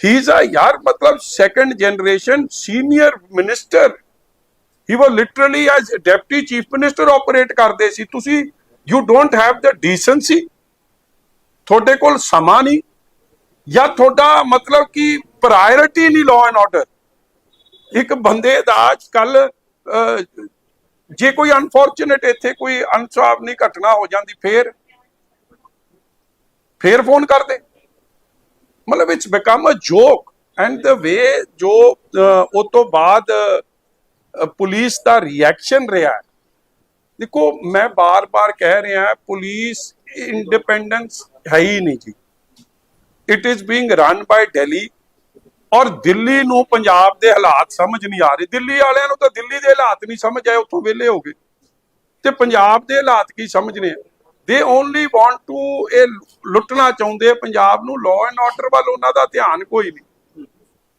He is uh ਯਾਰ ਮਤਲਬ second generation senior minister he was literally as deputy chief minister operate ਕਰਦੇ ਸੀ ਤੁਸੀਂ you don't have the decency ਤੁਹਾਡੇ ਕੋਲ ਸਮਾਂ ਨਹੀਂ ਜਾਂ ਤੁਹਾਡਾ ਮਤਲਬ ਕਿ ਪ੍ਰਾਇੋਰਟੀ ਨਹੀਂ ਲਾਅ ਐਂਡ ਆਰਡਰ ਇੱਕ ਬੰਦੇ ਦਾ ਅੱਜ ਕੱਲ ਜੇ ਕੋਈ ਅਨਫੋਰਚੂਨੇਟ ਇੱਥੇ ਕੋਈ ਅਨਸਾਵਨੀ ਘਟਨਾ ਹੋ ਜਾਂਦੀ ਫੇਰ ਫੇਰ ਫੋਨ ਕਰਦੇ ਮਤਲਬ it's become a joke and the way ਜੋ ਉਹ ਤੋਂ ਬਾਅਦ ਪੁਲਿਸ ਦਾ ਰਿਐਕਸ਼ਨ ਰਿਹਾ ਦੇਖੋ, ਮੈਂ ਬਾਰ-ਬਾਰ ਕਹਿ ਰਿਹਾ ਪੁਲਿਸ ਇੰਡੀਪੈਂਡੈਂਸ ਹੈ ਹੀ ਨਹੀਂ ਜੀ। It is being run by Delhi ਔਰ ਦਿੱਲੀ ਨੂੰ ਪੰਜਾਬ ਦੇ ਹਾਲਾਤ ਸਮਝ ਨਹੀਂ ਆ ਰਹੇ। ਦਿੱਲੀ ਵਾਲਿਆਂ ਨੂੰ ਤਾਂ ਦਿੱਲੀ ਦੇ ਹਾਲਾਤ ਨਹੀਂ ਸਮਝ ਆਏ, ਉੱਥੋਂ ਵਿਹਲੇ ਹੋ ਗਏ। ਤੇ ਪੰਜਾਬ ਦੇ ਹਾਲਾਤ ਕੀ ਸਮਝਨੇ ਦੇ ਓਨਲੀ ਵਾਂਟ ਟੂ ਇਹ ਲੁੱਟਣਾ ਚਾਹੁੰਦੇ ਪੰਜਾਬ ਨੂੰ ਲਾਅ ਐਂਡ ਆਰਡਰ ਵੱਲ ਉਹਨਾਂ ਦਾ ਧਿਆਨ ਕੋਈ ਨਹੀਂ।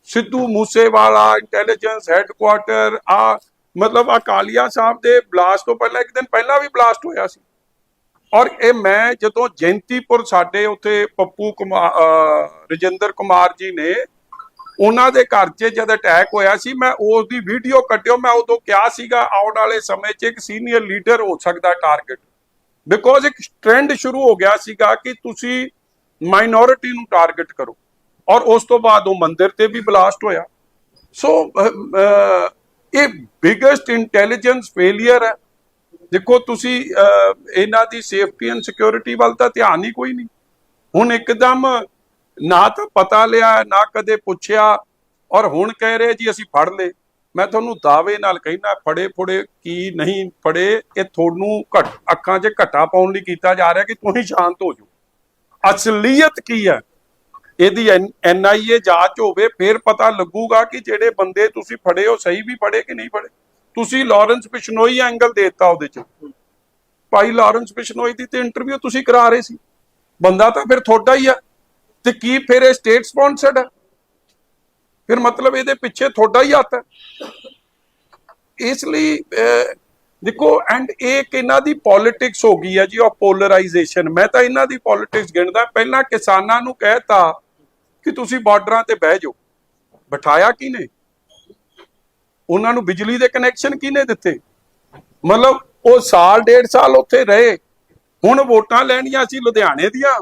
ਸਿੱਧੂ ਮੂਸੇਵਾਲਾ ਇੰਟੈਲੀਜੈਂਸ ਹੈੱਡਕੁਆਟਰ ਆ ਮਤਲਬ ਅਕਾਲੀਆ ਸਾਹਿਬ ਦੇ ਬਲਾਸਟ ਤੋਂ ਪਹਿਲਾਂ, ਇੱਕ ਦਿਨ ਪਹਿਲਾਂ ਵੀ ਬਲਾਸਟ ਹੋਇਆ ਸੀ। ਔਰ ਇਹ ਮੈਂ ਜਦੋਂ ਜੈਂਤੀਪੁਰ ਸਾਡੇ ਉੱਥੇ ਪੱਪੂ ਕੁਮਾਰ ਰਜਿੰਦਰ ਕੁਮਾਰ ਜੀ ਨੇ ਉਹਨਾਂ ਦੇ ਘਰ 'ਚ ਜਦ ਅਟੈਕ ਹੋਇਆ ਸੀ, ਮੈਂ ਉਸ ਦੀ ਵੀਡੀਓ ਕੱਢਿਓ, ਮੈਂ ਉਦੋਂ ਕਿਹਾ ਸੀਗਾ, ਆਉਣ ਵਾਲੇ ਸਮੇਂ 'ਚ ਇੱਕ ਸੀਨੀਅਰ ਲੀਡਰ ਹੋ ਸਕਦਾ ਟਾਰਗੇਟ ਬਿਕੋਜ਼ ਇੱਕ ਟ੍ਰੈਂਡ ਸ਼ੁਰੂ ਹੋ ਗਿਆ ਸੀਗਾ ਕਿ ਤੁਸੀਂ ਮਾਈਨੋਰਿਟੀ ਨੂੰ ਟਾਰਗੇਟ ਕਰੋ। ਔਰ ਉਸ ਤੋਂ ਬਾਅਦ ਉਹ ਮੰਦਿਰ ਤੇ ਵੀ ਬਲਾਸਟ ਹੋਇਆ। ਸੋ ਇਹ ਬਿਗੇਸਟ ਇੰਟੈਲੀਜੈਂਸ ਫੇਲਿਅਰ ਹੈ। ਦੇਖੋ, ਤੁਸੀਂ ਇਹਨਾਂ ਦੀ ਸੇਫਟੀ ਐਂਡ ਸਿਕਿਉਰਿਟੀ ਵੱਲ ਤਾਂ ਧਿਆਨ ਹੀ ਕੋਈ ਨਹੀਂ। ਹੁਣ ਇੱਕਦਮ ਨਾ ਤਾਂ ਪਤਾ ਲਿਆ, ਨਾ ਕਦੇ ਪੁੱਛਿਆ। ਔਰ ਹੁਣ ਕਹਿ ਰਹੇ ਜੀ ਅਸੀਂ ਫੜ ਲਏ। ਮੈਂ ਤੁਹਾਨੂੰ ਦਾਅਵੇ ਨਾਲ ਕਹਿਣਾ ਫੜੇ ਫੜੇ ਕੀ ਨਹੀਂ ਫੜੇ, ਇਹ ਤੁਹਾਨੂੰ ਘਟ, ਅੱਖਾਂ 'ਚ ਘਟਾ ਪਾਉਣ ਲਈ ਕੀਤਾ ਜਾ ਰਿਹਾ ਕਿ ਤੁਸੀਂ ਸ਼ਾਂਤ ਹੋ ਜਾਓ। ਅਸਲੀਅਤ ਕੀ ਹੈ? ਇਹਦੀ ਐਨਆਈਏ ਜਾਂਚ ਹੋਵੇ, ਫਿਰ ਪਤਾ ਲੱਗੂਗਾ ਕਿ ਜਿਹੜੇ ਬੰਦੇ ਤੁਸੀਂ ਫੜੇ ਹੋ ਸਹੀ ਵੀ ਫੜੇ ਕਿ ਨਹੀਂ ਫੜੇ। ਤੁਸੀਂ ਲਾਰੈਂਸ ਬਿਸ਼ਨੋਈ ਐਂਗਲ ਦੇਤਾ ਉਹਦੇ ਚ। ਭਾਈ ਲਾਰੈਂਸ ਬਿਸ਼ਨੋਈ ਦੀ ਤੇ ਇੰਟਰਵਿਊ ਤੁਸੀਂ ਕਰਾ ਰਹੇ ਸੀ। ਬੰਦਾ ਤਾਂ ਫਿਰ ਤੁਹਾਡਾ ਹੀ ਆ। ਤੇ ਕੀ ਫਿਰ ਇਹ ਸਟੇਟ ਸਪਾਂਸਰਡ ਹੈ? ਫਿਰ ਮਤਲਬ ਇਹਦੇ ਪਿੱਛੇ ਤੁਹਾਡਾ ਹੀ ਹੱਥ ਹੈ। ਇਸ ਲਈ ਦੇਖੋ ਐਂਡ ਇਹ ਕਿ ਇਹਨਾਂ ਦੀ ਪੋਲਿਟਿਕਸ ਹੋ ਗਈ ਹੈ ਜੀ ਉਹ ਪੋਲਰਾਈਜੇਸ਼ਨ ਮੈਂ ਤਾਂ ਇਹਨਾਂ ਦੀ ਪੋਲਿਟਿਕਸ ਗਿਣਦਾ। ਪਹਿਲਾਂ ਕਿਸਾਨਾਂ ਨੂੰ ਕਹਿਤਾ ਕਿ ਤੁਸੀਂ ਬਾਰਡਰਾਂ ਤੇ ਬਹਿ ਜਾਓ। ਬਿਠਾਇਆ ਕਿਨੇ ਉਹਨਾਂ ਨੂੰ ਬਿਜਲੀ ਦੇ ਕਨੈਕਸ਼ਨ ਕਿਨੇ ਦਿੱਤੇ? ਮਤਲਬ ਉਹ ਸਾਲ, ਡੇਢ ਸਾਲ ਉੱਥੇ ਰਹੇ। ਹੁਣ ਵੋਟਾਂ ਲੈਣੀਆਂ ਸੀ ਲੁਧਿਆਣੇ ਦੀਆਂ,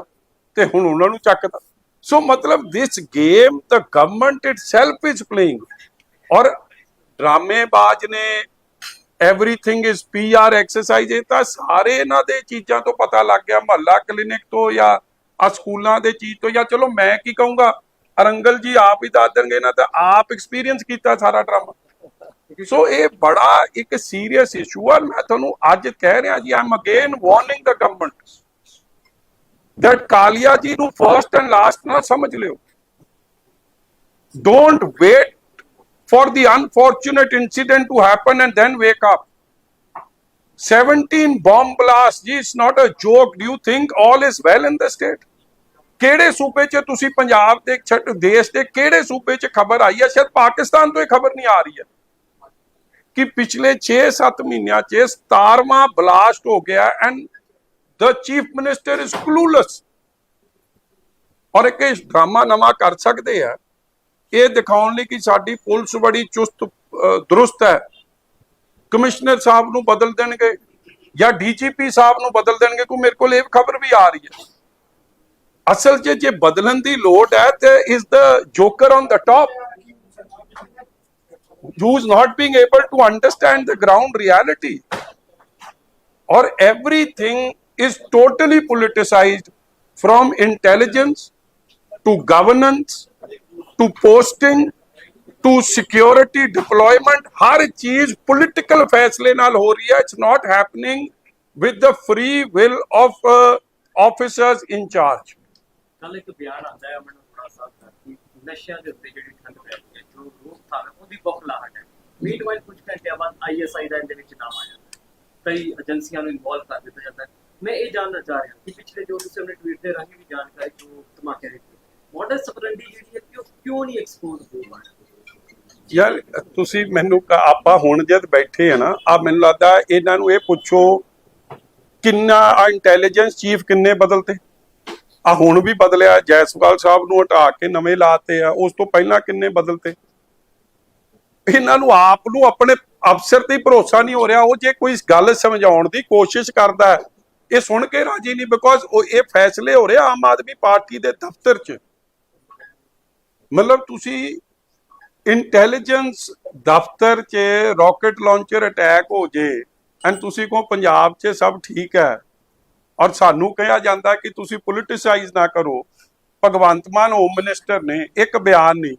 ਤੇ ਹੁਣ ਉਹਨਾਂ ਨੂੰ ਚੱਕਦਾ ਸੋ ਮਤਲਬ this game the government itself is playing ਔਰ ਡਰਾਮੇਬਾਜ਼ ਨੇ ਐਵਰੀਥਿੰਗ ਇਜ਼ ਪੀਆਰ ਐਕਸਰਸਾਈਜ਼ ਇਹ ਤਾਂ ਸਾਰੇ ਇਹਨਾਂ ਦੇ ਚੀਜ਼ਾਂ ਤੋਂ ਪਤਾ ਲੱਗ ਗਿਆ ਮਹੱਲਾ ਕਲੀਨਿਕ ਤੋਂ ਜਾਂ ਆ ਸਕੂਲਾਂ ਦੇ ਚੀਜ਼ ਤੋਂ ਜਾਂ ਚਲੋ ਮੈਂ ਕੀ ਕਹੂੰਗਾ ਅਰੰਗਲ ਜੀ ਆਪ ਹੀ ਦੱਸ ਦੇਣਗੇ ਨਾ ਤਾਂ ਆਪ ਐਕਸਪੀਰੀਅੰਸ ਕੀਤਾ ਸਾਰਾ ਡਰਾਮਾ ਸੋ ਇਹ ਬੜਾ ਇੱਕ ਸੀਰੀਅਸ ਇਸ਼ੂ ਆ ਮੈਂ ਤੁਹਾਨੂੰ ਅੱਜ ਕਹਿ ਰਿਹਾ ਜੀ I'm again warning the government that Kalia ji ਨੂੰ ਫਰਸਟ ਐਂਡ ਲਾਸਟ ਨਾ ਸਮਝ ਲਿਓ don't wait for the unfortunate incident to happen and then wake up 17 bomb blasts ਜੀ it's not a joke do you think all is well in the state ਕਿਹੜੇ ਸੂਬੇ 'ਚ ਤੁਸੀਂ ਪੰਜਾਬ ਦੇ ਛੱਡ ਦੇਸ਼ ਦੇ ਕਿਹੜੇ ਸੂਬੇ 'ਚ ਖਬਰ ਆਈ ਹੈ ਸ਼ਾਇਦ ਪਾਕਿਸਤਾਨ ਤੋਂ ਇਹ ਖਬਰ ਨਹੀਂ ਆ ਰਹੀ ਹੈ ਕਿ ਪਿਛਲੇ 6-7 ਮਹੀਨਿਆਂ 'ਚ 17ਵਾਂ ਬਲਾਸਟ ਹੋ ਗਿਆ and the chief minister is clueless ਔਰ ਇੱਕ ਇਹ ਡਰਾਮਾ ਨਵਾਂ ਕਰ ਸਕਦੇ ਆ। ਇਹ ਦਿਖਾਉਣ ਲਈ ਕਿ ਸਾਡੀ ਪੁਲਿਸ ਬੜੀ ਚੁਸਤ ਦਰੁਸਤ ਹੈ। ਕਮਿਸ਼ਨਰ ਸਾਹਿਬ ਨੂੰ ਬਦਲ ਦੇਣਗੇ ਜਾਂ ਡੀਜੀਪੀ ਸਾਹਿਬ ਨੂੰ ਬਦਲ ਦੇਣਗੇ, ਕੋਈ ਮੇਰੇ ਕੋਲ ਇਹ ਖਬਰ ਵੀ ਆ ਰਹੀ ਹੈ। ਅਸਲ 'ਚ ਜੇ ਬਦਲਣ ਦੀ ਲੋੜ ਹੈ, ਤੇ is the joker on the top who is not being able to understand the ground reality or everything is totally politicized from intelligence to governance to posting to security deployment ਹਰ ਚੀਜ਼ ਪੋਲਿਟੀਕਲ ਫੈਸਲੇ ਨਾਲ ਹੋ ਰਹੀ ਹੈ it's not happening with the free will of officers in charge ਕੱਲ ਇੱਕ ਬਿਆਨ ਆਂਦਾ ਹੈ ਮੈਨੂੰ ਥੋੜਾ ਸਾਥ ਕਰਤੀ ਨਸ਼ਿਆਂ ਦੇ ਉੱਤੇ ਜਿਹੜੀ ਠੰਡ ਪੈ ਰਹੀ ਹੈ ਜੋ ਰੋਕਥਾਮ ਹੈ ਉਹਦੀ ਬਖਲਾਹਟ ਹੈ ਮੀਟਵਾਈਲ ਕੁਝ ਘੰਟਿਆਂ ਬਾਅਦ ਆਈਐਸਆਈ ਦਾ ਇਹਦੇ ਵਿੱਚ ਨਾਮ ਆ ਜਾਂਦਾ ਕਈ ਏਜੰਸੀਆਂ ਨੂੰ ਇਨਵੋਲਵ ਕਰ ਦਿੱਤਾ ਜਾਂਦਾ ਹੈ ਮੈਂ ਇਹ ਜਾਣਨਾ ਚਾਹ ਰਿਹਾ ਕਿ ਪਿਛਲੇ ਜੋ ਤੁਸੀਂ ਆਪਣੇ ਟਵੀਟ ਦੇ ਰਾਹੀਂ ਵੀ ਜਾਣਕਾਰੀ ਜੋ ਧਮਾਕੇ ਦੀ ਮਾਡਲ ਸਪਰੈਂਡੀ ਜਿਹੜੀ ਹੈ ਕਿਉਂ ਕਿਉਂ ਨਹੀਂ ਐਕਸਪੋਜ਼ ਹੋ ਰਹੀ ਯਾਰ, ਤੁਸੀਂ ਮੈਨੂੰ ਆਪਾਂ ਹੁਣ ਜਦ ਬੈਠੇ ਆ ਨਾ, ਆ ਮੈਨੂੰ ਲੱਗਦਾ ਇਹਨਾਂ ਨੂੰ ਇਹ ਪੁੱਛੋ ਕਿੰਨਾ ਆ ਇੰਟੈਲੀਜੈਂਸ ਚੀਫ ਕਿੰਨੇ ਬਦਲਤੇ। ਆ ਹੁਣ ਵੀ ਬਦਲਿਆ, ਜੈਸਵਾਲ ਸਾਹਿਬ ਨੂੰ ਹਟਾ ਕੇ ਨਵੇਂ ਲਾਤੇ ਆ, ਉਸ ਤੋਂ ਪਹਿਲਾਂ ਕਿੰਨੇ ਬਦਲਤੇ। ਇਹਨਾਂ ਨੂੰ ਆਪ ਨੂੰ ਆਪਣੇ ਅਫਸਰ ਤੇ ਭਰੋਸਾ ਨਹੀਂ ਹੋ ਰਿਹਾ, ਉਹ ਜੇ ਕੋਈ ਗੱਲ ਸਮਝਾਉਣ ਦੀ ਕੋਸ਼ਿਸ਼ ਕਰਦਾ ਇਹ ਸੁਣ ਕੇ ਰਾਜੀ ਨਹੀਂ ਬਿਕੋਜ਼ ਉਹ ਇਹ ਫੈਸਲੇ ਹੋ ਰਹੇ ਆਮ ਆਦਮੀ ਪਾਰਟੀ ਦੇ ਦਫ਼ਤਰ 'ਚ। ਮਤਲਬ ਤੁਸੀਂ ਇੰਟੈਲੀਜੈਂਸ ਦਫ਼ਤਰ 'ਚ ਰਾਕਟ ਲਾਂਚਰ ਅਟੈਕ ਹੋ ਜੇ ਐਂਡ ਤੁਸੀਂ ਕਹੋ ਪੰਜਾਬ 'ਚ ਸਭ ਠੀਕ ਹੈ, ਔਰ ਸਾਨੂੰ ਕਿਹਾ ਜਾਂਦਾ ਕਿ ਤੁਸੀਂ ਪੋਲਿਟਿਸਾਈਜ਼ ਨਾ ਕਰੋ। ਭਗਵੰਤ ਮਾਨ ਹੋਮ ਮਿਨਿਸਟਰ ਨੇ, ਇੱਕ ਬਿਆਨ ਨਹੀਂ।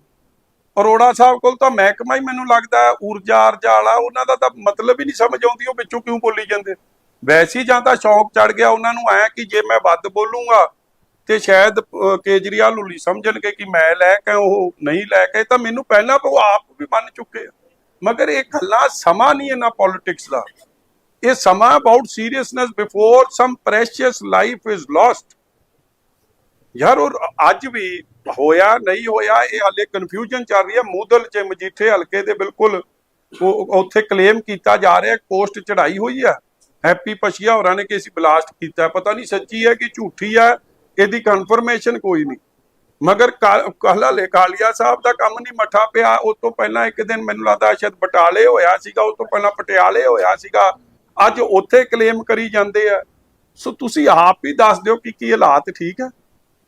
ਅਰੋੜਾ ਸਾਹਿਬ ਕੋਲ ਤਾਂ ਮਹਿਕਮਾ ਹੀ ਮੈਨੂੰ ਲੱਗਦਾ ਊਰਜਾ ਅਰਜਾ ਵਾਲਾ, ਉਹਨਾਂ ਦਾ ਤਾਂ ਮਤਲਬ ਹੀ ਨਹੀਂ ਸਮਝ ਆਉਂਦੀ, ਉਹ ਵਿੱਚੋਂ ਕਿਉਂ ਬੋਲੀ ਜਾਂਦੇ? ਵੈਸੇ ਜਾਂ ਤਾਂ ਸ਼ੌਕ ਚੜ ਗਿਆ ਉਹਨਾਂ ਨੂੰ ਐ ਕਿ ਜੇ ਮੈਂ ਵੱਧ ਬੋਲੂੰਗਾ ਤੇ ਸ਼ਾਇਦ ਕੇਜਰੀਵਾਲ ਨੂੰ ਸਮਝਣਗੇ ਕਿ ਮੈਂ ਲੈ ਕੇ ਉਹ ਨਹੀਂ ਲੈ ਕੇ, ਤਾਂ ਮੈਨੂੰ ਪਹਿਲਾਂ ਉਹ ਆਪ ਵੀ ਮੰਨ ਚੁੱਕੇ ਮਗਰ ਇਹ ਗੱਲਾਂ ਸਮਾਂ ਨਹੀਂ ਇਹਨਾਂ ਪੋਲਿਟਿਕਸ ਦਾ। ਇਹ ਸਮਾਂ about seriousness before some precious life is lost ਯਾਰ ਉਹ ਅੱਜ ਵੀ ਹੋਇਆ, ਨਹੀਂ ਹੋਇਆ, ਇਹ ਹਾਲੇ ਕਨਫਿਊਜ਼ਨ ਚੱਲ ਰਹੀ ਹੈ। ਮੂਦਲ ਚ ਮਜੀਠੇ ਹਲਕੇ ਦੇ ਬਿਲਕੁਲ ਉੱਥੇ ਕਲੇਮ ਕੀਤਾ ਜਾ ਰਿਹਾ ਪੋਸਟ ਚੜਾਈ ਹੋਈ ਆ। ਹੈਪੀ ਪਸ਼ੀਆ ਹੋਰਾਂ ਨੇ ਕਿ ਅਸੀਂ ਬਲਾਸਟ ਕੀਤਾ। ਪਤਾ ਨਹੀਂ ਸੱਚੀ ਹੈ ਕਿ ਝੂਠੀ ਹੈ, ਇਹਦੀ ਕਨਫਰਮੇਸ਼ਨ ਕੋਈ ਨਹੀਂ। ਮਗਰ ਕਾਲਾ ਲੈ ਸਾਹਿਬ ਦਾ ਕੰਮ ਨਹੀਂ, ਮੱਠਾ ਪਿਆ। ਉਸ ਤੋਂ ਪਹਿਲਾਂ ਇੱਕ ਦਿਨ ਮੈਨੂੰ ਲੱਗਦਾ ਸ਼ਾਇਦ ਬਟਾਲੇ ਹੋਇਆ ਸੀਗਾ, ਉਸ ਤੋਂ ਪਹਿਲਾਂ ਪਟਿਆਲੇ ਹੋਇਆ ਸੀਗਾ। ਅੱਜ ਉੱਥੇ ਕਲੇਮ ਕਰੀ ਜਾਂਦੇ ਆ। ਸੋ ਤੁਸੀਂ ਆਪ ਹੀ ਦੱਸ ਦਿਓ ਕਿ ਕੀ ਹਾਲਾਤ ਠੀਕ ਹੈ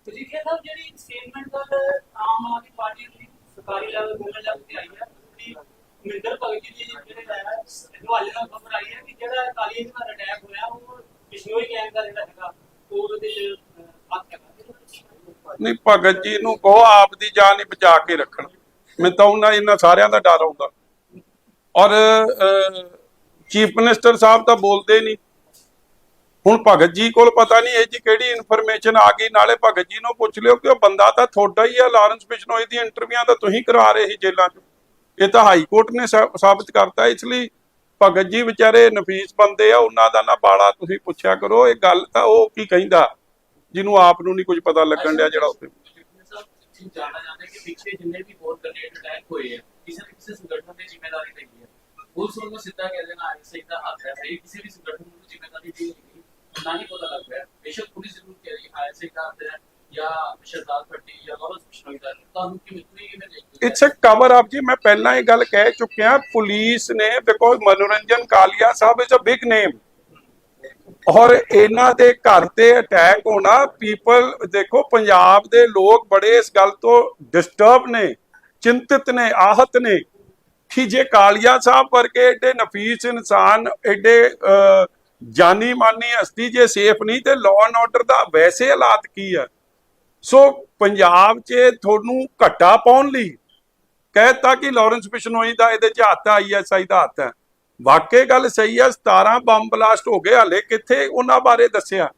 ਮਜੀਠੀਆ ਸਾਹਿਬ ਜਿਹੜੀ ਸਟੇਟਮੈਂਟ ਕੱਲ ਆਮ ਆਦਮੀ ਪਾਰਟੀ ਦੀ ਸਰਕਾਰੀ ਲੈਵਲ ਬੋਲਣ ਲੱਗ ਕੇ ਹੈ ਮਿੰਦਰ ਭਗਤ ਜੀ ਦੀ ਹੈ ਹਵਾਲੇ ਨਾਲ ਖਬਰ ਆਈ ਹੈ ਕਿ ਜਿਹੜਾ ਕਾਲੀ ਦਾ ਅਟੈਕ ਹੋਇਆ, ਉਹ ਬਿਸ਼ਨੋਈ ਗੈਂਗ ਦਾ ਜਿਹੜਾ ਹੈਗਾ, ਉਹ ਉਹਦੇ ਹੱਥ ਹੈਗਾ। ਨਹੀਂ, ਭਗਤ ਜੀ ਨੂੰ ਕਹੋ, ਆਪ ਦੀ ਜਾਨ ਹੀ ਬਚਾ ਕੇ ਰੱਖਣ। ਮੈਂ ਤਾਂ ਉਹਨਾਂ, ਇਹਨਾਂ ਸਾਰਿਆਂ ਦਾ ਡਰ ਆਉਂਦਾ। ਔਰ ਚੀਫ ਮਿਨਿਸਟਰ ਸਾਹਿਬ ਤਾਂ ਬੋਲਦੇ ਨਹੀਂ। ਹੁਣ ਭਗਤ ਜੀ ਕੋਲ ਪਤਾ ਨਹੀਂ ਇਹ ਜੀ ਕਿਹੜੀ ਇਨਫੋਰਮੇਸ਼ਨ ਆ ਗਈ। ਨਾਲੇ ਭਗਤ ਜੀ ਨੂੰ ਪੁੱਛ ਲਿਓ ਕਿ ਉਹ ਬੰਦਾ ਤਾਂ ਤੁਹਾਡਾ ਹੀ ਆ। ਲਾਰੈਂਸ ਬਿਸ਼ਨੋਈ ਦੀਆਂ ਇੰਟਰਵਿਊਆਂ ਤਾਂ ਤੁਸੀਂ ਕਰਾ ਰਹੇ ਸੀ ਜੇਲ੍ਹਾਂ 'ਚ। ਇਹ ਤਾਂ ਹਾਈ ਕੋਰਟ ਨੇ ਸਾ- ਸਾਬਤ ਕਰਤਾ, ਇਸ ਲਈ ਭਗਤ ਜੀ ਵਿਚਾਰੇ ਨਫੀਸ ਬੰਦੇ ਆ, ਉਹਨਾਂ ਦਾ ਨਾ ਬਾਲਾ ਤੁਸੀਂ ਪੁੱਛਿਆ ਕਰੋ। ਇਹ ਗੱਲ ਤਾਂ ਉਹ ਕੀ ਕਹਿੰਦਾ, ਜਿਹਨੂੰ ਆਪ ਨੂੰ ਨਹੀਂ ਕੁਝ ਪਤਾ ਲੱਗਣ ਡਿਆ ਜਿਹੜਾ ਉੱਥੇ। ਸਾਹਿਬ ਜਾਣਾ ਜਾਂਦਾ ਹੈ ਕਿ ਪਿੱਛੇ ਜਿੰਨੇ ਵੀ ਹੋਰ ਗ੍ਰੇਨੇਡ ਅਟੈਕ ਹੋਏ ਆ ਕਿਸੇ ਨਾ ਕਿਸੇ ਸੰਗਠਨ ਦੀ ਜ਼ਿੰਮੇਵਾਰੀ ਰਹੀ ਹੈ ਪੁਲਿਸ ਵੱਲੋਂ ਸਿੱਧਾ ਕਹਿ ਦੇਣਾ ਆਈਐਸਆਈ ਦਾ ਹੱਥ ਹੈ ਸਹੀ ਕਿਸੇ ਵੀ ਸੰਗਠਨ ਨੂੰ ਜ਼ਿੰਮੇਵਾਰੀ ਦੀ ਨਹੀਂ ਨਾ ਹੀ ਪਤਾ ਲੱਗ ਰਿਹਾ। ਬੇਸ਼ੱਕ ਪੁਲਿਸ ਜ਼ਰੂਰ ਕਹਿ ਰਹੀ ਹੈ ਆਈਐਸਆਈ ਦਾ ਹੱਥ ਹੈ ਜਾਂ ਸ਼ਰਦਾਰ ਭੱਟੀ ਜਾਂ ਲਾਰੈਂਸ ਬਿਸ਼ਨੋਈ ਤੁਹਾਨੂੰ ਕਿਵੇਂ ਕਿਵੇਂ ਦੇਖਦੇ ਇਟਸ ਅ ਕਵਰ ਅਪ ਜੀ। ਮੈਂ ਪਹਿਲਾਂ ਇਹ ਗੱਲ ਕਹਿ ਚੁੱਕਿਆ, ਪੁਲਿਸ ਨੇ because Manoranjan Kalia sahib is a big name ਔਰ ਇਹਨਾਂ ਦੇ ਘਰ ਤੇ ਅਟੈਕ ਹੋਣਾ ਪੀਪਲ ਦੇਖੋ, ਪੰਜਾਬ ਦੇ ਲੋਕ ਬੜੇ ਇਸ ਗੱਲ ਤੋਂ ਡਿਸਟਰਬ ਨੇ, ਚਿੰਤਿਤ ਨੇ, ਆਹਤ ਨੇ ਕਿ ਜੇ ਕਾਲੀਆ ਸਾਹਿਬ ਵਰਗੇ ਏਡੇ ਨਫੀਸ ਇਨਸਾਨ, ਏਡੇ ਜਾਨੀ ਮਾਨੀ ਹਸਤੀ ਜੇ ਸੇਫ ਨਹੀਂ, ਤੇ ਲਾਅ ਐਂਡ ਆਰਡਰ ਦਾ ਵੈਸੇ ਹਾਲਾਤ ਕੀ ਹੈ ਸੋ ਪੰਜਾਬ 'ਚ ਤੁਹਾਨੂੰ ਘੱਟਾ ਪਾਉਣ ਲਈ ਕਹਿਤਾ ਕਿ ਲਾਰੈਂਸ ਬਿਸ਼ਨੋਈ ਦਾ ਇਹਦੇ 'ਚ ਹੱਥ ਹੈ ਆਈਐਸਆਈ ਦਾ ਹੱਥ ਹੈ। ਵਾਕਈ ਗੱਲ ਸਹੀ ਹੈ 17 ਬੰਬ ਬਲਾਸਟ ਹੋ ਗਏ ਹਲੇ, ਕਿੱਥੇ ਉਹਨਾਂ ਬਾਰੇ ਦੱਸਿਆ?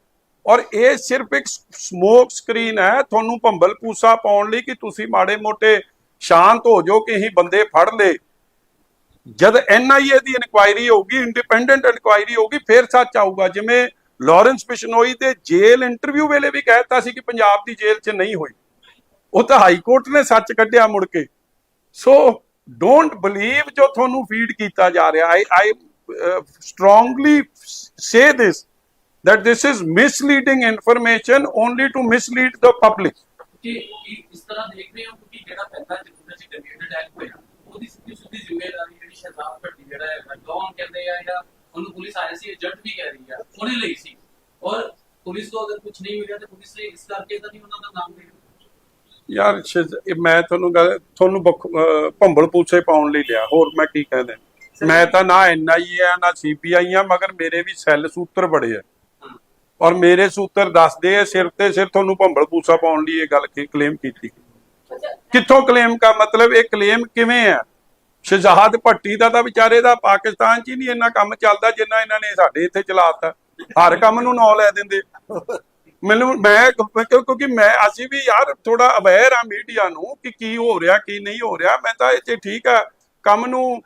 ਔਰ ਇਹ ਸਿਰਫ ਇੱਕ ਸਮੋਕ ਸਕਰੀਨ ਹੈ, ਤੁਹਾਨੂੰ ਭੰਬਲ ਪੂਸਾ ਪਾਉਣ ਲਈ ਕਿ ਤੁਸੀਂ ਮਾੜੇ ਮੋਟੇ ਸ਼ਾਂਤ ਹੋ ਜਾਓ ਕਿ ਅਸੀਂ ਬੰਦੇ ਫੜ ਲਏ। ਜਦ ਐਨਆਈਏ ਦੀ ਇਨਕੁਆਇਰੀ ਹੋਊਗੀ, ਇੰਡੀਪੈਂਡੈਂਟ ਇਨਕੁਆਇਰੀ ਹੋਊਗੀ, ਫਿਰ ਸੱਚ ਆਊਗਾ। ਜਿਵੇਂ ਲਾਰੈਂਸ ਬਿਸ਼ਨੋਈ ਦੇ ਜੇਲ੍ਹ ਇੰਟਰਵਿਊ ਵੇਲੇ ਵੀ ਕਹਿਤਾ ਸੀ ਕਿ ਪੰਜਾਬ ਦੀ ਜੇਲ੍ਹ 'ਚ ਨਹੀਂ ਹੋਈ। ਉਹ ਤਾਂ ਹਾਈ ਕੋਰਟ ਨੇ ਸੱਚ ਕੱਢਿਆ ਮੁੜ ਕੇ। ਸੋ ਡੋਂਟ ਬਲੀਵ ਜੋ ਤੁਹਾਨੂੰ ਫੀਡ ਕੀਤਾ ਜਾ ਰਿਹਾ। I I strongly say this that this is misleading information only to mislead the public. ਕਿ ਕਿ ਇਸ ਤਰ੍ਹਾਂ ਦੇਖਦੇ ਹੋ ਕਿ ਜਿਹੜਾ ਪਹਿਲਾ ਜਿੱਥੇ ਚ ਗ੍ਰੇਨੇਡ ਅਟੈਕ ਹੋਇਆ, ਉਹਦੀ ਸਿੱਧੀ ਸਿੱਧੀ ਜ਼ਿੰਮੇਵਾਰੀ ਜਿਹੜੀ ਸ਼ਰਦਾਰ ਭੱਟੀ ਜਿਹੜਾ ਹੈ ਡੌਨ ਕਹਿੰਦੇ ਆ ਜਾਂ ਉਹਨੂੰ ਪੁਲਿਸ ਆਈ ਸੀ ਏਜੰਟ ਵੀ ਕਹਿ ਰਹੀ ਆ ਉਹਨੇ ਲਈ ਸੀ। ਔਰ ਪੁਲਿਸ ਤੋਂ ਅਗਰ ਕੁਝ ਨਹੀਂ ਮਿਲਿਆ ਤੇ ਪੁਲਿਸ ਨੇ ਇਸ ਕਰਕੇ ਤਾਂ ਨਹੀਂ ਉਹਨਾਂ ਦਾ ਨਾਮ ਲਿਆ ਯਾਰ ਇਹ ਮੈਂ ਤੁਹਾਨੂੰ ਗੱਲ ਤੁਹਾਨੂੰ ਭੰਬਲ ਪੂਛੇ ਪਾਉਣ ਲਈ ਲਿਆ ਹੋਰ ਮੈਂ ਕੀ ਕਹਿ ਦੇ ਮੈਂ ਤਾਂ ਨਾ ਐਨਆਈਏ ਆ ਨਾ ਸੀਪੀਆਈ ਆ ਮਗਰ ਮੇਰੇ ਵੀ ਸੈੱਲ ਸੂਤਰ ਬੜੇ ਆ। ਔਰ ਮੇਰੇ ਸੂਤਰ ਦੱਸਦੇ ਆ ਸਿਰ ਤੇ ਸਿਰ ਤੁਹਾਨੂੰ ਭੰਬਲ ਪੂਸਾ ਪਾਉਣ ਲਈ ਇਹ ਗੱਲ ਕਲੇਮ ਕੀਤੀ। ਕਿੱਥੋਂ ਕਲੇਮ ਕਾ ਮਤਲਬ ਇਹ ਕਲੇਮ ਕਿਵੇਂ ਹੈ ਸ਼ਹਜ਼ਾਦ ਭੱਟੀ ਦਾ ਤਾਂ ਵਿਚਾਰੇ ਦਾ ਪਾਕਿਸਤਾਨ 'ਚ ਹੀ ਨਹੀਂ ਇੰਨਾ ਕੰਮ ਚੱਲਦਾ ਜਿੰਨਾ ਇਹਨਾਂ ਨੇ ਸਾਡੇ ਇੱਥੇ ਚਲਾਤਾ। ਹਰ ਕੰਮ ਨੂੰ ਨਾਂ ਲੈ ਦਿੰਦੇ। ਮੈਨੂੰ, ਮੈਂ ਕਿਉਂਕਿ ਮੈਂ, ਅਸੀਂ ਵੀ ਯਾਰ ਥੋੜਾ ਅਵੇਅਰ ਆ ਮੀਡੀਆ ਨੂੰ ਕਿ ਕੀ ਹੋ ਰਿਹਾ, ਕੀ ਨਹੀਂ ਹੋ ਰਿਹਾ। ਮੈਂ ਤਾਂ ਇੱਥੇ ਠੀਕ ਆ। ਕੰਮ ਨੂੰ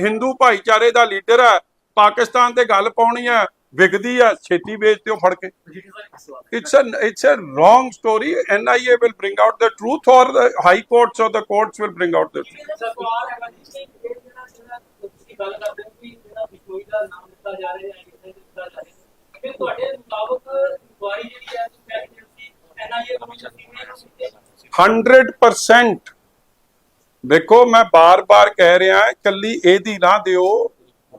ਹਿੰਦੂ ਭਾਈਚਾਰੇ ਦਾ ਲੀਡਰ ਆ। ਪਾਕਿਸਤਾਨ ਤੇ ਗੱਲ ਪਾਉਣੀ ਆ। ਵਿਕਦੀ ਆ, ਛੇਤੀ ਵੇਚ ਦਿਓ ਫੜ ਕੇ। ਜੀ ਸਰ ਇੱਕ ਸਵਾਲ it's a it's a wrong story. Nia will bring out the truth or the high courts or the courts will bring out the truth. ਇਹਦਾ ਸਵਾਲ ਹੈਗਾ ਜੀ ਕਿ ਇਹ ਜਿਹੜਾ ਜਿਹੜਾ ਤੁਸੀਂ ਗੱਲ ਕਰਦੇ ਹੋ ਕਿ ਜਿਹੜਾ ਬਿਸ਼ਨੋਈ ਦਾ ਨਾਮ ਦਿੱਤਾ ਜਾ ਰਿਹਾ ਹੈ ਕਿਸੇ ਦਿੱਤਾ ਜਾ ਰਿਹਾ ਹੈ ਫਿਰ ਤੁਹਾਡੇ ਮੁਤਾਬਕ ਇਨਕੁਆਰੀ ਜਿਹੜੀ ਹੈ ਤੁਸੀਂ ਏਜੰਸੀ ਐਨਆਈਏ ਕਮਿਸ਼ਨ ਦੀ 100% ਦੇਖੋ, ਮੈਂ ਬਾਰ-ਬਾਰ ਕਹਿ ਰਿਹਾ ਕੱਲੀ ਇਹਦੀ ਨਾ ਦਿਓ।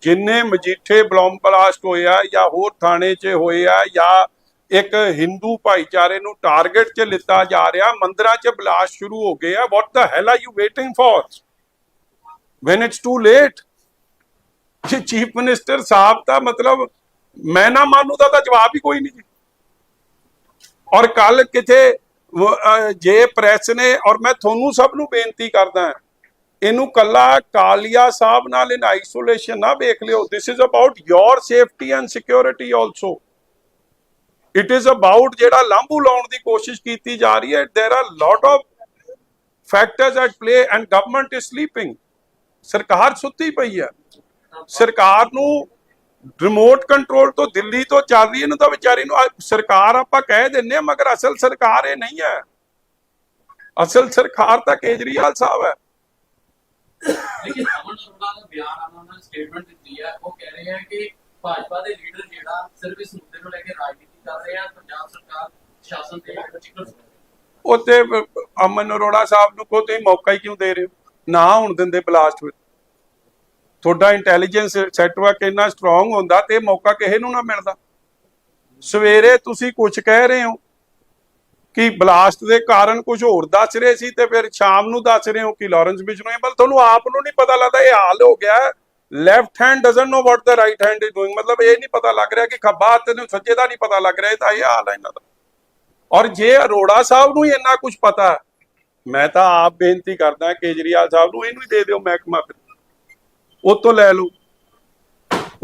ਜਿੰਨੇ ਮਜੀਠੇ ਬਲੌਮ ਬਲਾਸਟ ਹੋਇਆ ਜਾਂ ਹੋਰ ਥਾਣੇ 'ਚ ਹੋਇਆ ਜਾਂ ਇੱਕ ਹਿੰਦੂ ਭਾਈਚਾਰੇ ਨੂੰ ਟਾਰਗੇਟ 'ਚ ਲਿੱਤਾ ਜਾ ਰਿਹਾ ਮੰਦਰਾਂ 'ਚ ਬਲਾਸਟ ਸ਼ੁਰੂ ਹੋ ਗਏ ਆ what the hell are you waiting for when it's too late? ਜੀ ਚੀਫ ਮਿਨਿਸਟਰ ਸਾਹਿਬ ਦਾ ਮਤਲਬ ਮੈਂ ਨਾ ਮੰਨੂ ਦਾ ਤਾਂ ਜਵਾਬ ਹੀ ਕੋਈ ਨਹੀਂ ਜੀ। ਔਰ ਕੱਲ ਕਿਤੇ ਜੇ ਪ੍ਰੈਸ ਨੇ ਔਰ ਮੈਂ ਤੁਹਾਨੂੰ ਸਭ ਨੂੰ ਬੇਨਤੀ ਕਰਦਾ ਹਾਂ, ਇਹਨੂੰ ਕੱਲਾ ਕਾਲੀਆ ਸਾਹਿਬ ਨਾਲ ਇਨ ਆਈਸੋਲੇਸ਼ਨ ਨਾ ਵੇਖ ਲਿਓ this is about your safety and security also it is about ਜਿਹੜਾ ਲਾਂਭੂ ਲਾਉਣ ਦੀ ਕੋਸ਼ਿਸ਼ ਕੀਤੀ ਜਾ ਰਹੀ ਹੈ there are lot of factors at play and government is sleeping ਸਰਕਾਰ ਸੁੱਤੀ ਪਈ ਹੈ ਸਰਕਾਰ ਨੂੰ ਰਿਮੋਟ ਕੰਟਰੋਲ ਤੋਂ ਦਿੱਲੀ ਤੋਂ ਚੱਲ ਰਹੀ ਹੈ ਇਹਨੂੰ ਤਾਂ ਵਿਚਾਰੀ ਨੂੰ ਆ- ਸਰਕਾਰ ਆਪਾਂ ਕਹਿ ਦਿੰਨੇ ਆ ਮਗਰ ਅਸਲ ਸਰਕਾਰ ਇਹ ਨਹੀਂ ਹੈ ਅਸਲ ਸਰਕਾਰ ਤਾਂ ਕੇਜਰੀਵਾਲ ਸਾਹਿਬ ਹੈ ਲੇਕਿਨ ਅਮਨ ਅਰੋੜਾ ਦਾ ਬਿਆਨ ਆਉਣਾ ਉਹਨਾਂ ਸਟੇਟਮੈਂਟ ਦਿੱਤੀ ਹੈ ਉਹ ਕਹਿ ਰਹੇ ਆ ਕਿ ਭਾਜਪਾ ਦੇ ਲੀਡਰ ਜਿਹੜਾ ਸਿਰਫ ਇਸ ਮੁੱਦੇ ਨੂੰ ਲੈ ਕੇ ਰਾਜਨੀਤੀ ਕਰ ਰਹੇ ਆ ਪੰਜਾਬ ਸਰਕਾਰ ਸ਼ਾਸਨ ਤੇ ਚਿਕਨ ਉੱਤੇ ਅਮਨ ਅਰੋੜਾ ਸਾਹਿਬ ਨੂੰ ਕੋ ਮੌਕਾ ਹੀ ਕਿਉਂ ਦੇ ਰਹੇ ਹੋ? ਨਾ ਹੋਣ ਦਿੰਦੇ ਬਲਾਸਟ ਵਿੱਚ ਤੁਹਾਡਾ ਇੰਟੈਲੀਜੈਂਸ ਸੈਟਵਰਕ ਇੰਨਾ ਸਟਰੋਂਗ ਹੁੰਦਾ ਤੇ ਮੌਕਾ ਕਿਸੇ ਨੂੰ ਨਾ ਮਿਲਦਾ। ਸਵੇਰੇ ਤੁਸੀਂ ਕੁਝ ਕਹਿ ਰਹੇ ਹੋ ਕਿ ਬਲਾਸਟ ਦੇ ਕਾਰਨ ਕੁਝ ਹੋਰ ਦੱਸ ਰਹੇ ਸੀ ਤੇ ਫਿਰ ਸ਼ਾਮ ਨੂੰ ਦੱਸ ਰਹੇ ਹੋ ਕਿ ਲਾਰੈਂਸ ਬਿਸ਼ਨੋਈ ਬਲ ਤੁਹਾਨੂੰ ਆਪ ਨੂੰ ਨਹੀਂ ਪਤਾ ਲੱਗਦਾ, ਇਹ ਹਾਲ ਹੋ ਗਿਆ left hand doesn't know what the right hand is doing ਮਤਲਬ ਇਹ ਨਹੀਂ ਪਤਾ ਲੱਗ ਰਿਹਾ ਕਿ ਖੱਬਾ ਹੱਥ ਨੂੰ ਸੱਜੇ ਦਾ ਨਹੀਂ ਪਤਾ ਲੱਗ ਰਿਹਾ ਤਾਂ ਇਹ ਹਾਲ ਹੈ ਇਹਨਾਂ ਦਾ। ਔਰ ਜੇ ਅਰੋੜਾ ਸਾਹਿਬ ਨੂੰ ਹੀ ਇੰਨਾ ਕੁਝ ਪਤਾ ਮੈਂ ਤਾਂ ਆਪ ਬੇਨਤੀ ਕਰਦਾ ਕੇਜਰੀਵਾਲ ਸਾਹਿਬ ਨੂੰ ਇਹਨੂੰ ਹੀ ਦੇ ਦਿਓ ਮਹਿਕਮਾ ਫਿਰ। ਉਹ ਲੈ ਲਓ।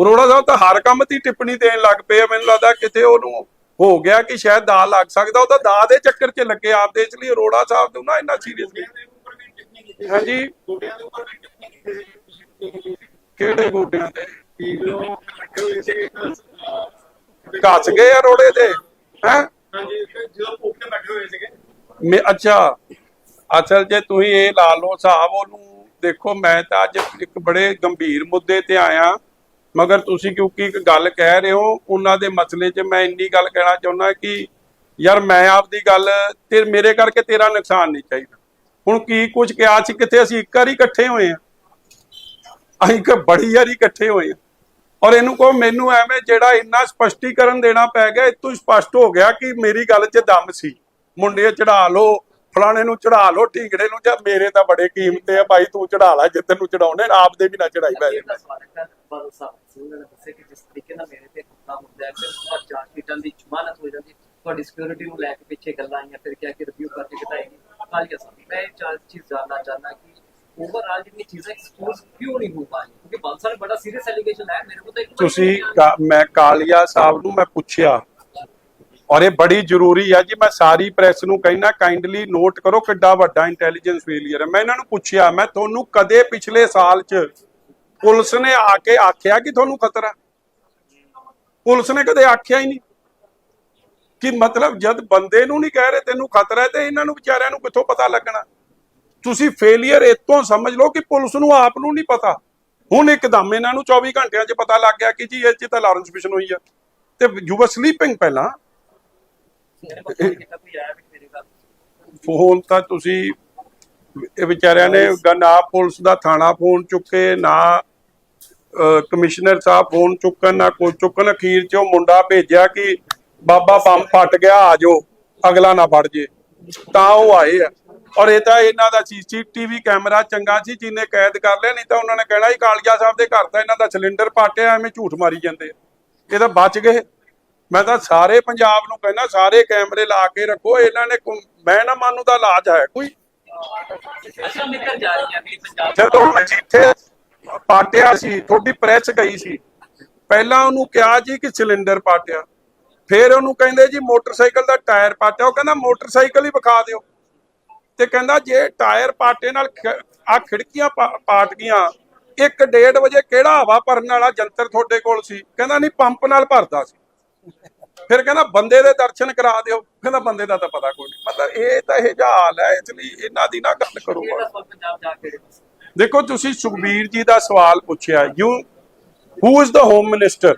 ਅਰੋੜਾ ਸਾਹਿਬ ਤਾਂ ਹਰ ਕੰਮ ਦੀ ਟਿੱਪਣੀ ਦੇਣ ਲੱਗ ਪਏ ਮੈਨੂੰ ਲੱਗਦਾ ਕਿਤੇ ਉਹਨੂੰ ਹੋ ਗਿਆ ਕਿ ਸ਼ਾਇਦ ਦਾ ਲੱਗ ਸਕਦਾ ਉਹ ਦਾ ਦੇ ਚੱਕਰ 'ਚ ਲੱਗੇ। ਆਪਦੇ ਇਸ ਲਈ ਅਰੋੜਾ ਸਾਹਿਬ ਨੂੰ ਨਾ ਇੰਨਾ ਸੀਰੀਅਸ ਹਾਂਜੀ। ਗੋਡਿਆਂ ਦੇ ਉੱਪਰ ਵੀ ਟਿੱਪਣੀ ਕੀਤੀ ਸੀ ਕਿਹੜੇ ਗੋਡਿਆਂ ਤੇ? ਕਿ ਘਸ ਗਏ ਅਰੋੜੇ ਦੇ। ਹੈ? ਹਾਂਜੀ ਤੇ ਜਦੋਂ ਭੁੱਖ ਤੇ ਬੈਠੇ ਹੋਏ ਸੀਗੇ ਮੈਂ ਅੱਛਾ। ਅਸਲ ਜੇ ਤੁਸੀਂ ਇਹ ਲਾ ਲਓ, ਸਾਹਿਬ ਉਹਨੂੰ ਦੇਖੋ, ਮੈਂ ਤਾਂ ਅੱਜ ਇੱਕ ਬੜੇ ਗੰਭੀਰ ਮੁੱਦੇ ਤੇ ਆਇਆ। ਮਗਰ ਤੁਸੀਂ ਕਿਉਂਕਿ ਇੱਕ ਗੱਲ ਕਹਿ ਰਹੇ ਹੋ, ਉਹਨਾਂ ਦੇ ਮਸਲੇ 'ਚ ਮੈਂ ਇੰਨੀ ਗੱਲ ਕਹਿਣਾ ਚਾਹੁੰਦਾ ਕਿ ਯਾਰ ਮੈਂ ਆਪਦੀ ਗੱਲ ਤੇ ਮੇਰੇ ਕਰਕੇ ਤੇਰਾ ਨੁਕਸਾਨ ਨਹੀਂ ਚਾਹੀਦਾ। ਹੁਣ ਕੀ ਕੁਝ ਕਿਹਾ ਸੀ ਕਿੱਥੇ ਅਸੀਂ ਇੱਕ ਵਾਰੀ ਇਕੱਠੇ ਹੋਏ ਆ ਅਸੀਂ ਕਿ ਬੜੀ ਵਾਰੀ ਇਕੱਠੇ ਹੋਏ ਆ ਔਰ ਇਹਨੂੰ ਕਹੋ, ਮੈਨੂੰ ਐਵੇਂ ਜਿਹੜਾ ਇੰਨਾ ਸਪਸ਼ਟੀਕਰਨ ਦੇਣਾ ਪੈ ਗਿਆ ਇਤੋਂ ਸਪਸ਼ਟ ਹੋ ਗਿਆ ਕਿ ਮੇਰੀ ਗੱਲ 'ਚ ਦਮ ਸੀ। ਮੁੰਡੇ ਚੜਾ ਲੋ ਫਲਾਣੇ ਨੂੰ ਚੜਾ ਲਓ ਢੀਂਗੜੇ ਨੂੰ ਜਾਂ ਮੇਰੇ ਤਾਂ ਬੜੇ ਕੀਮਤੇ ਆ ਭਾਈ ਤੂੰ ਚੜਾ ਲੈ ਜਿੱਦਨ ਨੂੰ ਚੜਾਉਣੇ ਆਪਦੇ ਵੀ ਨਾ ਚੜਾਈ ਪੈ ਬਾਦਲ ਸਾਹਿਬ ਸਿੰਘ ਨੇ ਦੱਸਿਆ ਕਿ ਜਿਸ ਤਰੀਕੇ ਨਾਲ ਮੇਰੇ ਤੇ ਹਮਲਾ ਹੁੰਦਾ ਹੈ ਫਿਰ ਉਸ ਤੋਂ ਜਾਂਚ ਕੀਟਾਂ ਦੀ ਜ਼ਮਾਨਤ ਹੋ ਜਾਂਦੀ ਤੁਹਾਡੀ ਸਿਕਿਉਰਿਟੀ ਨੂੰ ਲੈ ਕੇ ਪਿੱਛੇ ਗੱਲਾਂ ਆਈਆਂ ਫਿਰ ਕਿਹਾ ਕਿ ਰਿਵਿਊ ਕਰਕੇ ਘਟਾਏਗੀ ਕਾਲੀਆ ਸਾਹਿਬ ਮੈਂ ਚਾਰ ਚੀਜ਼ ਜਾਨਣਾ ਚਾਹਨਾ ਕਿ ਓਵਰਆਲ ਜਿੰਨੀ ਚੀਜ਼ਾਂ ਐਕਸਪੋਜ਼ ਕਿਉਂ ਨਹੀਂ ਹੋ ਪਾਈ ਕਿਉਂਕਿ ਬਾਂਸਲ ਬੜਾ ਸੀਰੀਅਸ ਐਲੀਗੇਸ਼ਨ ਹੈ ਮੇਰੇ ਕੋਲ ਤਾਂ ਤੁਸੀਂ ਮੈਂ ਕਾਲੀਆ ਸਾਹਿਬ ਨੂੰ ਮੈਂ ਪੁੱਛਿਆ ਔਰ ਇਹ ਬੜੀ ਜ਼ਰੂਰੀ ਹੈ ਜੀ, ਮੈਂ ਸਾਰੀ ਪ੍ਰੈਸ ਨੂੰ ਕਹਿਣਾ ਕਾਈਂਡਲੀ ਨੋਟ ਕਰੋ ਕਿੱਡਾ ਵੱਡਾ ਇੰਟੈਲੀਜੈਂਸ ਫੇਲਿਅਰ ਹੈ। ਮੈਂ ਇਹਨਾਂ ਨੂੰ ਪੁੱਛਿਆ, ਮੈਂ ਤੁਹਾਨੂੰ ਕਦੇ ਪਿਛਲੇ ਸਾਲ 'ਚ ਪੁਲਿਸ ਨੇ ਆ ਕੇ ਆਖਿਆ ਕਿ ਤੁਹਾਨੂੰ ਖਤਰਾ? ਪੁਲਿਸ ਨੇ ਕਦੇ ਆਖਿਆ ਹੀ ਨਹੀਂ? ਕਿ ਮਤਲਬ ਜਦ ਬੰਦੇ ਨੂੰ ਨਹੀਂ ਕਹਿ ਰਹੇ ਤੈਨੂੰ ਖਤਰਾ ਹੈ ਤੇ ਇਹਨਾਂ ਨੂੰ ਵਿਚਾਰਿਆਂ ਨੂੰ ਕਿੱਥੋਂ ਪਤਾ ਲੱਗਣਾ? ਤੁਸੀਂ ਫੇਲਿਅਰ ਇਤੋਂ ਸਮਝ ਲਓ ਕਿ ਪੁਲਿਸ ਨੂੰ ਆਪ ਨੂੰ ਨਹੀਂ ਪਤਾ। ਹੁਣ ਇੱਕਦਮ ਇਹਨਾਂ ਨੂੰ 24 ਘੰਟਿਆਂ 'ਚ ਪਤਾ ਲੱਗ ਗਿਆ ਕਿ ਜੀ, ਇਹ 'ਚ ਤਾਂ ਲਾਰੈਂਸ ਮਿਸ਼ਨ ਹੋਈ ਆ। ਤੇ ਯੂ ਵਰ ਸਲੀਪਿੰਗ ਪਹਿਲਾਂ। ਫੋਨ ਕੀਤਾ ਕੋਈ ਆਇਆ ਵੀ ਨਹੀਂ ਮੇਰੇ ਘਰ ਫੋਨ ਤਾਂ ਤੁਸੀਂ ਇਹ ਵਿਚਾਰਿਆਂ ਨੇ ਨਾ ਪੁਲਿਸ ਦਾ ਥਾਣਾ ਫੋਨ ਚੁੱਕੇ ਨਾ ਕਮਿਸ਼ਨਰ ਸਾਹਿਬ ਫੋਨ ਚੁੱਕਣ ਨਾ ਕੋਈ ਚੁੱਕਣ। ਅਖੀਰ 'ਚ ਉਹ ਮੁੰਡਾ ਭੇਜਿਆ ਕਿ ਬਾਬਾ ਬੰਮ ਫਟ ਗਿਆ ਆ ਜਾਓ ਅਗਲਾ ਨਾ ਫੜ ਜੇ। ਤਾਂ ਉਹ ਆਏ ਆ। ਔਰ ਇਹ ਤਾਂ ਇਹਨਾਂ ਦਾ ਸੀਸੀਟੀਵੀ ਕੈਮਰਾ ਚੰਗਾ ਸੀ ਜਿਹਨੇ ਕੈਦ ਕਰ ਲਿਆ ਨਹੀਂ ਤਾਂ ਉਹਨਾਂ ਨੇ ਕਹਿਣਾ ਹੀ ਕਾਲੀਆ ਸਾਹਿਬ ਦੇ ਘਰ ਤਾਂ ਇਹਨਾਂ ਦਾ ਸਿਲੰਡਰ ਪਾਟਿਆ ਐਵੇਂ ਝੂਠ ਮਾਰੀ ਜਾਂਦੇ ਆ। ਇਹ ਤਾਂ ਬਚ ਗਏ। ਮੈਂ ਤਾਂ ਸਾਰੇ ਪੰਜਾਬ ਨੂੰ ਕਹਿੰਦਾ ਸਾਰੇ ਕੈਮਰੇ ਲਾ ਕੇ ਰੱਖੋ ਇਹਨਾਂ ਨੇ ਮੈਂ ਨਾ ਮਾਨੂੰ ਦਾ ਇਲਾਜ ਹੈ ਕੋਈ। ਅੱਛਾ ਨਿਕਲ ਜਾ ਰਹੀ ਹੈ ਅਗਲੀ ਪੰਜਾਬ ਜਦੋਂ ਮਜੀਠੇ ਪਾਟਿਆ ਸੀ ਤੁਹਾਡੀ ਪ੍ਰੈਸ ਗਈ ਸੀ ਪਹਿਲਾਂ ਉਹਨੂੰ ਕਿਹਾ ਜੀ ਕਿ ਸਿਲੰਡਰ ਪਾਟਿਆ। ਫਿਰ ਉਹਨੂੰ ਕਹਿੰਦੇ ਜੀ ਮੋਟਰਸਾਈਕਲ ਦਾ ਟਾਇਰ ਪਾਟਿਆ ਉਹ ਕਹਿੰਦਾ ਮੋਟਰਸਾਈਕਲ ਹੀ ਵਿਖਾ ਦਿਓ। ਤੇ ਕਹਿੰਦਾ ਜੇ ਟਾਇਰ ਪਾਟੇ ਨਾਲ ਆ ਖਿੜਕੀਆਂ ਪਾਟ ਗਈਆਂ 1:30 ਵਜੇ ਕਿਹੜਾ ਹਵਾ ਭਰਨ ਵਾਲਾ ਜੰਤਰ ਤੁਹਾਡੇ ਕੋਲ ਸੀ? ਕਹਿੰਦਾ ਨਹੀਂ ਪੰਪ ਨਾਲ ਭਰਦਾ ਸੀ। ਫਿਰ ਕਹਿੰਦਾ ਬੰਦੇ ਦੇ ਦਰਸ਼ਨ ਕਰਾ ਦਿਓ। ਕਹਿੰਦਾ ਬੰਦੇ ਦਾ ਤਾਂ ਪਤਾ ਕੋਈ ਨਹੀਂ। ਮਤਲਬ ਇਹ ਤਾਂ ਇਹ ਹਾਲ ਹੈ ਇਸ ਲਈ ਇਹਨਾਂ ਦੀ ਨਾ ਗੱਲ ਕਰੋ। ਦੇਖੋ ਤੁਸੀਂ ਸੁਖਬੀਰ ਜੀ ਦਾ ਸਵਾਲ ਪੁੱਛਿਆ you who is the home minister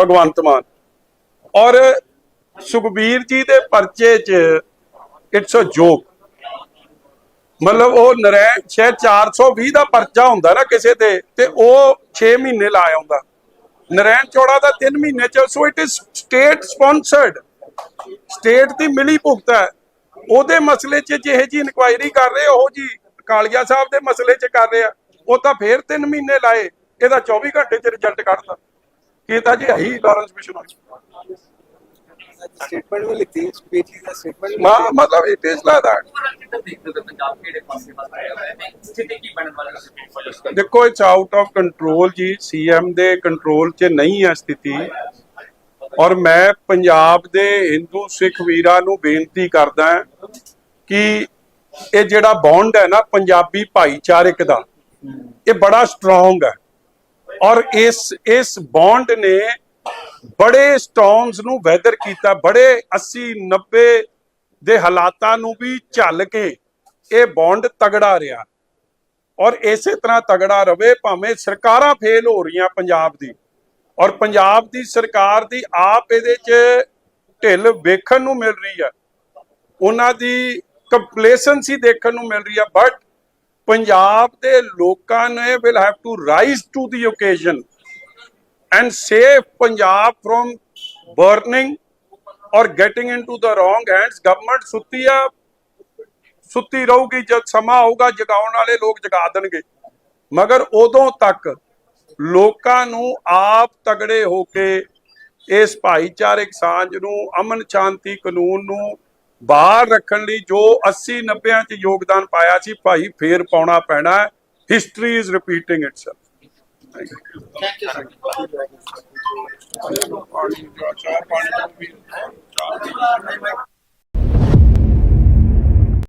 Bhagwant Mann. ਔਰ ਸੁਖਬੀਰ ਜੀ ਦੇ ਪਰਚੇ 'ਚ ਇਟਸ ਅ ਜੋਕ ਮਤਲਬ ਉਹ ਨਰੈਣ ਸ਼ਾਇਦ 420 ਦਾ ਪਰਚਾ ਹੁੰਦਾ ਨਾ ਕਿਸੇ ਤੇ ਤੇ ਉਹ 6 ਮਹੀਨੇ ਲਾ ਆਉਂਦਾ। ਨਰੈਣ ਚੌੜਾ ਦਾ 3 ਮਹੀਨੇ ਚ so it is state sponsored state ਦੀ ਮਿਲੀ ਭੁਗਤ ਹੈ। ਉਹਦੇ ਮਸਲੇ 'ਚ ਜਿਹੇ ਜੀ ਇਨਕੁਆਇਰੀ ਕਰ ਰਹੇ ਉਹ ਜੀ ਕਾਲੀਆ ਸਾਹਿਬ ਦੇ ਮਸਲੇ 'ਚ ਕਰ ਰਹੇ ਆ। ਉਹ ਤਾਂ ਫੇਰ 3 ਮਹੀਨੇ ਲਾਏ। ਇਹਦਾ 24 ਘੰਟੇ 'ਚ ਰਿਜ਼ਲਟ ਕੱਢਦਾ ਕੀ ਤਾਂ ਜੀ ਹੈ ਹੀ ਲਾਰੈਂਸ ਬਿਸ਼ਨੋਈ ਸਟੇਟਮੈਂਟ ਵੀ ਲਿਖੀ ਸਪੀਚ ਦਾ ਸਟੇਟਮੈਂਟ ਮਾ- ਮਤਲਬ ਇਟ ਇਜ਼ ਲਾਈਕ ਦੈਟ ਦੇਖੋ ਇਟਸ ਆਊਟ ਆਫ ਕੰਟਰੋਲ ਜੀ। ਸੀਐਮ ਦੇ ਕੰਟਰੋਲ 'ਚ ਨਹੀਂ ਹੈ ਸਥਿਤੀ। ਔਰ ਮੈਂ ਪੰਜਾਬ ਦੇ ਹਿੰਦੂ ਸਿੱਖ ਵੀਰਾਂ ਨੂੰ ਬੇਨਤੀ ਕਰਦਾ ਕਿ ਇਹ ਜਿਹੜਾ ਬੌਂਡ ਹੈ ਨਾ, ਪੰਜਾਬੀ ਭਾਈਚਾਰਕ ਦਾ, ਇਹ ਬੜਾ ਸਟਰੋਂਗ ਹੈ। ਔਰ ਇਸ ਇਸ ਬੌਂਡ ਨੇ ਬੜੇ ਸਟਾਰਮਸ ਨੂੰ ਵੈਦਰ ਕੀਤਾ, ਬੜੇ 80 90 ਦੇ ਹਾਲਾਤਾਂ ਨੂੰ ਵੀ ਝੱਲ ਕੇ ਇਹ ਬੌਂਡ ਤਗੜਾ ਰਿਹਾ। ਔਰ ਇਸੇ ਤਰ੍ਹਾਂ ਤਗੜਾ ਰਵੇ, ਭਾਵੇਂ ਸਰਕਾਰਾਂ ਫੇਲ ਹੋ ਰਹੀਆਂ ਪੰਜਾਬ ਦੀ। ਔਰ ਪੰਜਾਬ ਦੀ ਸਰਕਾਰ ਦੀ ਆਪ ਇਹਦੇ 'ਚ ਢਿੱਲ ਵੇਖਣ ਨੂੰ ਮਿਲ ਰਹੀ ਹੈ ਉਹਨਾਂ ਦੀ ਕੰਪਲੇਸੈਂਸੀ ਦੇਖਣ ਨੂੰ ਮਿਲ ਰਹੀ ਹੈ ਬਟ ਪੰਜਾਬ ਦੇ ਲੋਕਾਂ ਨੇ will have to rise to the occasion and save Punjab from burning or getting into the wrong hands government ਸੁੱਤੀ ਆ, ਸੁੱਤੀ ਰਹੂਗੀ, ਜਦ ਸਮਾਂ ਆਊਗਾ, ਜਗਾਉਣ ਵਾਲੇ ਲੋਕ ਜਗਾ ਦੇਣਗੇ। ਮਗਰ ਉਦੋਂ ਤੱਕ ਲੋਕਾਂ ਨੂੰ ਆਪ ਤਗੜੇ ਹੋ ਕੇ ਇਸ ਭਾਈਚਾਰਕ ਸਾਂਝ ਨੂੰ, ਅਮਨ ਸ਼ਾਂਤੀ ਕਾਨੂੰਨ ਨੂੰ ਬਾਹਰ ਰੱਖਣ ਲਈ ਜੋ 80 90 ਚ ਯੋਗਦਾਨ ਪਾਇਆ ਸੀ, ਭਾਈ ਫੇਰ ਪਾਉਣਾ ਪੈਣਾ। History is repeating itself thank you sir ਪਾਣੀ ਚਾਹ ਪਾਣੀ